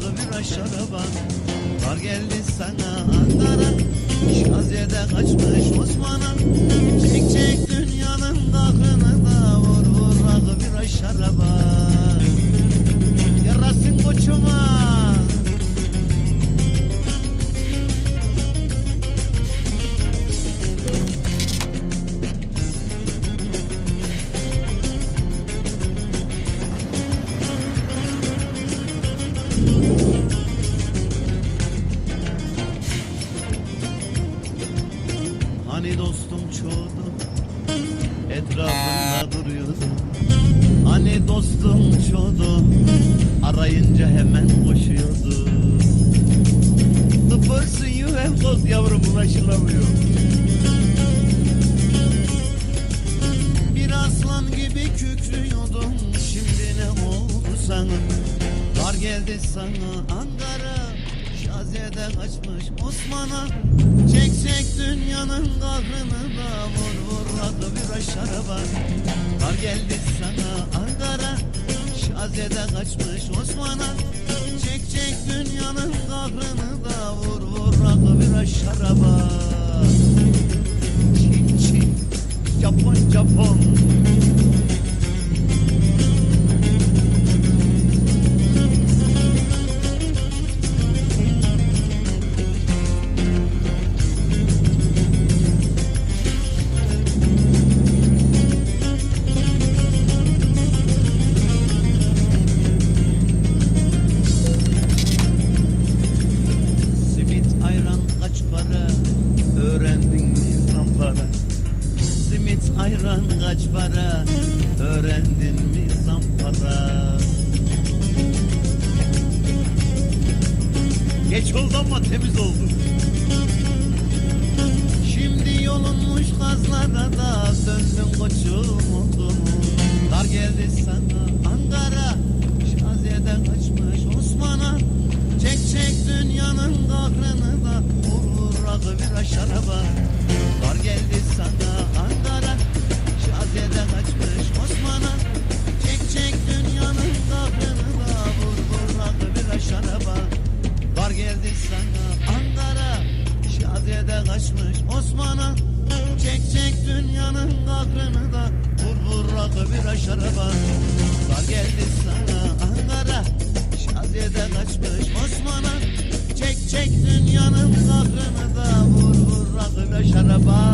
rakı bir aşaraba Dar geldi sana Ankara. Şaziye'de kaçmış Osman'a. Çek çek dünyanın kahrını da Vur vur rakı bir aşaraba Etrafında duruyordu Hani dostum çoğdu Arayınca hemen koşuyordu. The person you have lost yavrum ulaşılamıyor. Bir aslan gibi kükrüyordum. Şimdi ne oldu sana? Dar geldi sana Ankara. Şaziye'de kaçmış Osman'a Çek dünyanın kahrını da Vur vur. Rakı bir şaraba Dar geldi sana Ankara. Şaziye'de kaçmış Osman'a. Çek çek dünyanın kahrını da Vur vur. Rakı bir şaraba kazlara da koçum oldum. Dar geldi sana Ankara. Şaziye'den kaçmış Osman'a. Çek çek dünyanın kahrını da vur rakı bir şaraba Dar geldi rakı bir şaraba Dar geldi sana Ankara. Şaziye'de kaçmış Osman'a. Çek çek dünyanın kahrını da Vur vur rakı bir şaraba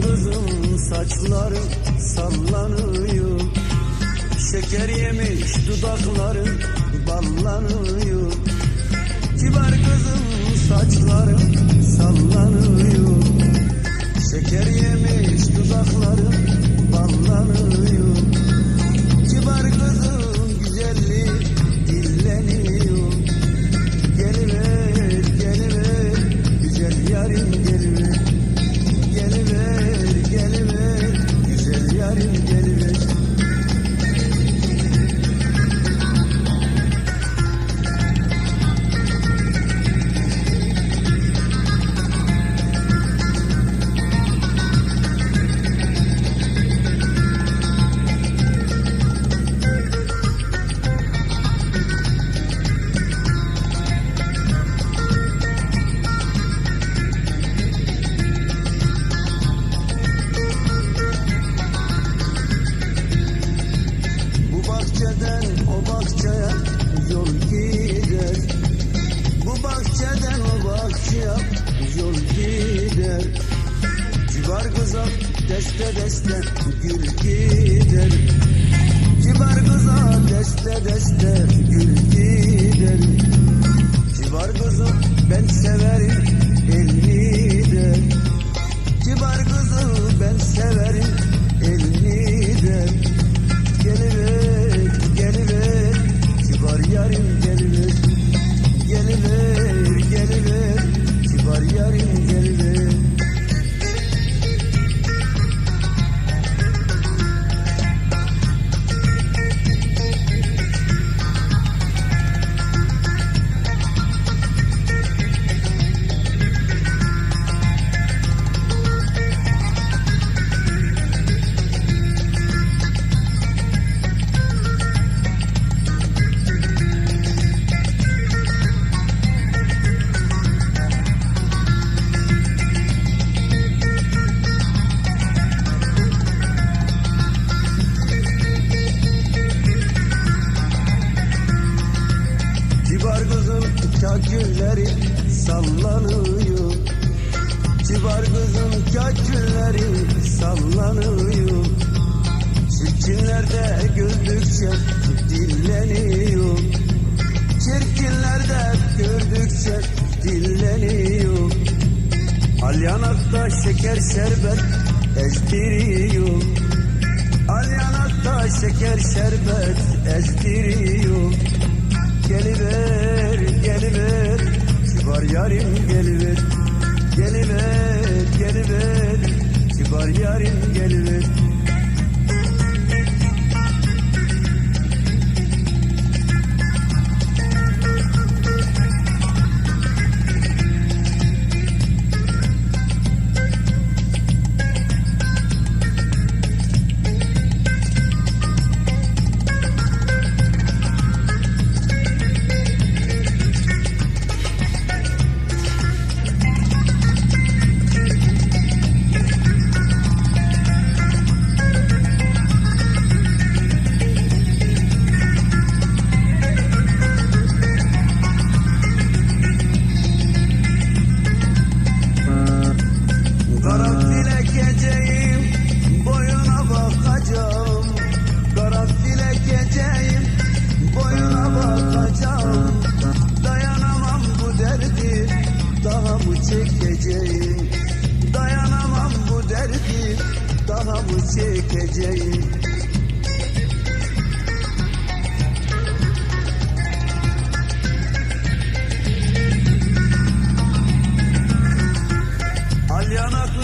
kızım saçları sallanıyor. Şeker yemiş dudakları ballanıyor. Kibar kızım saçları sallanıyor. Şeker yemiş dudakları ballanıyor. carinho. Şeker şerbet ezdiriyor. Geliver, geliver. Kibar yarim geliver. Geliver, geliver. Kibar yarim geliver.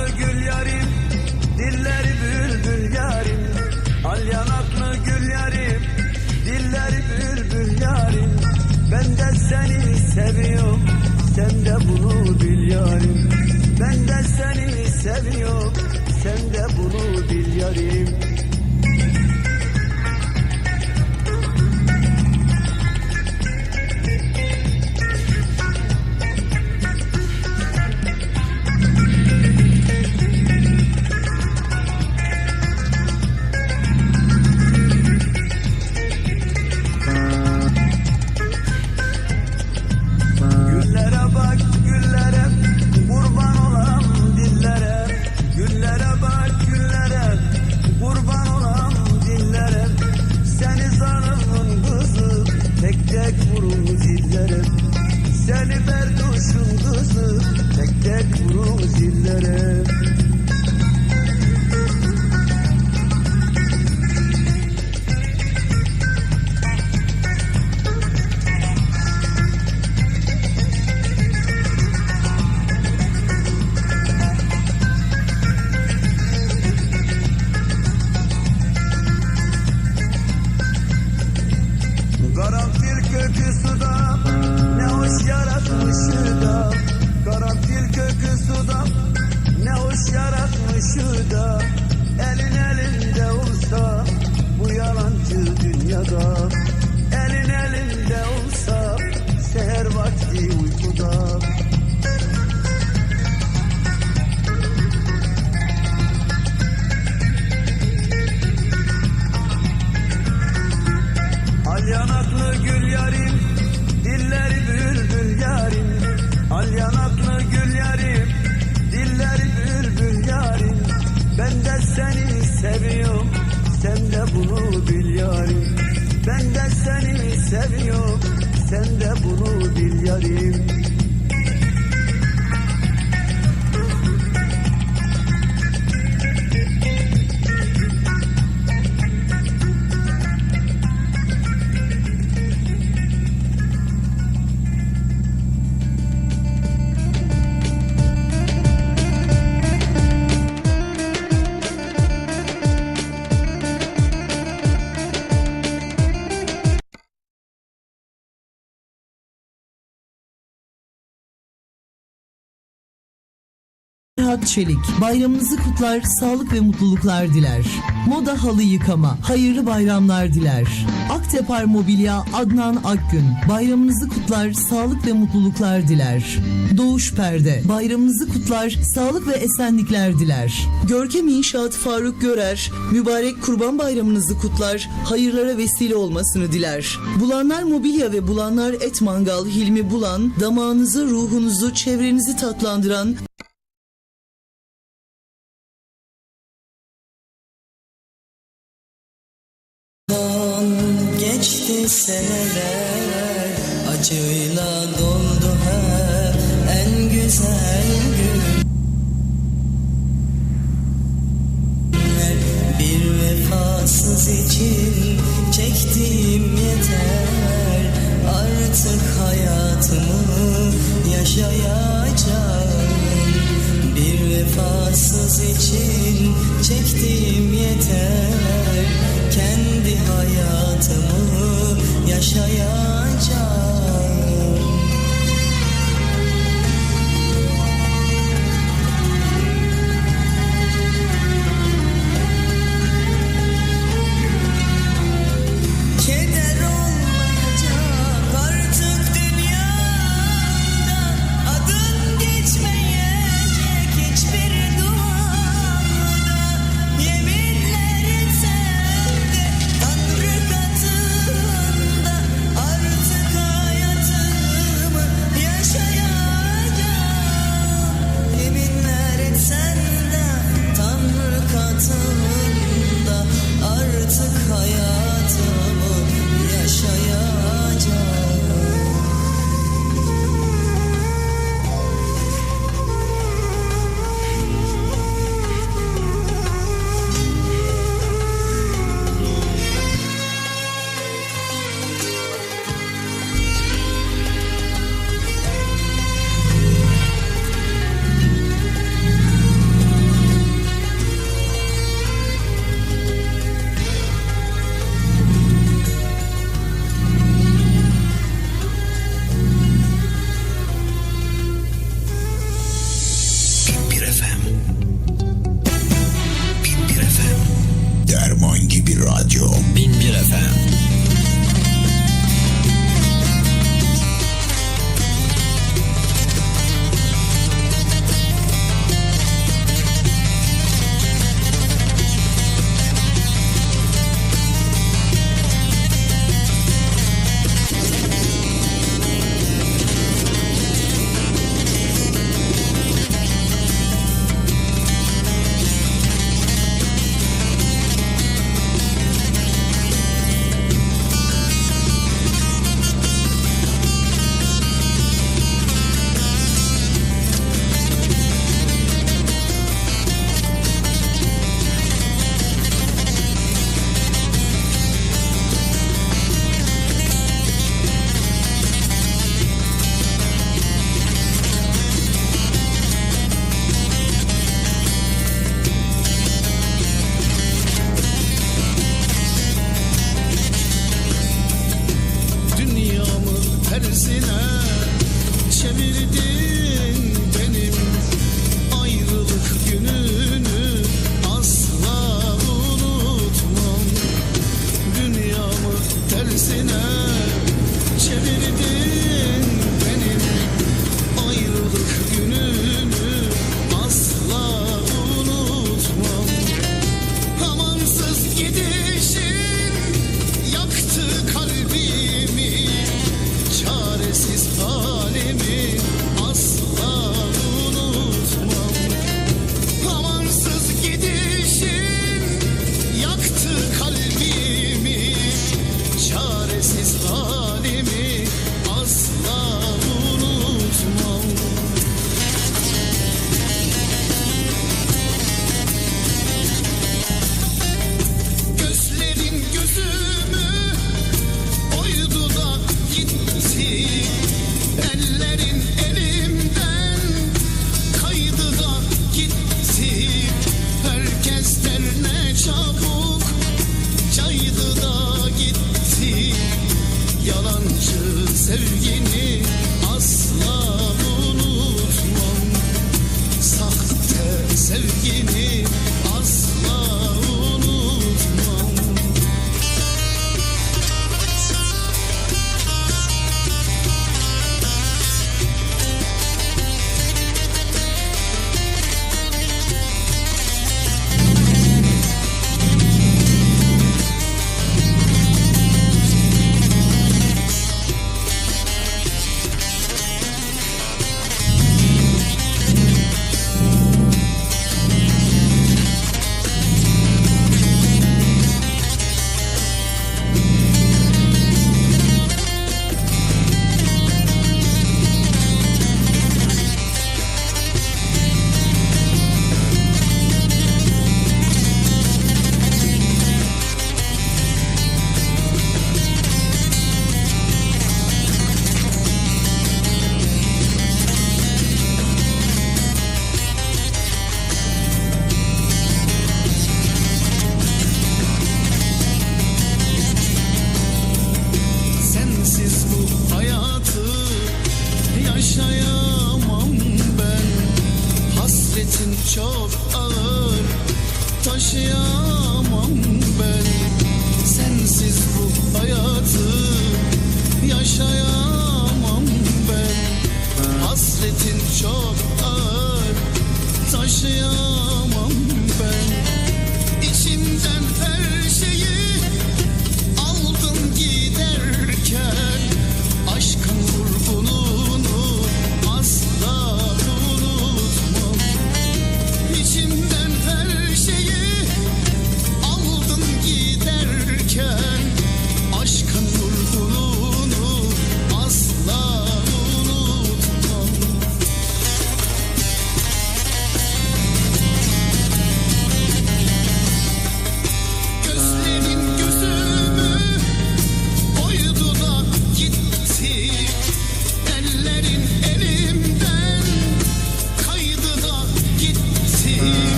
Yanaklı gül yarim, dilleri bülbül yarim. Al yanaklı gül yarim, dilleri bülbül yarim. Ben de seni seviyorum, sen de bunu bil. Ben de seni seviyorum, sen de bunu bil. Bunu bil yarim. Ferhat Çelik bayramınızı kutlar, sağlık ve mutluluklar diler. Moda halı yıkama, hayırlı bayramlar diler. Aktepar Mobilya Adnan Akgün bayramınızı kutlar, sağlık ve mutluluklar diler. Doğuş Perde bayramınızı kutlar, sağlık ve esenlikler diler. Görkem İnşaat Faruk Görer mübarek kurban bayramınızı kutlar, hayırlara vesile olmasını diler. Bulanlar Mobilya ve Bulanlar Et Mangal Hilmi Bulan damağınızı, ruhunuzu, çevrenizi tatlandıran seneler acıyla doldu her en güzel günler Bir vefasız için çektiğim yeter Artık hayatımı Bir vefasız için çektiğim yeter. Kendi hayatımı yaşayacağım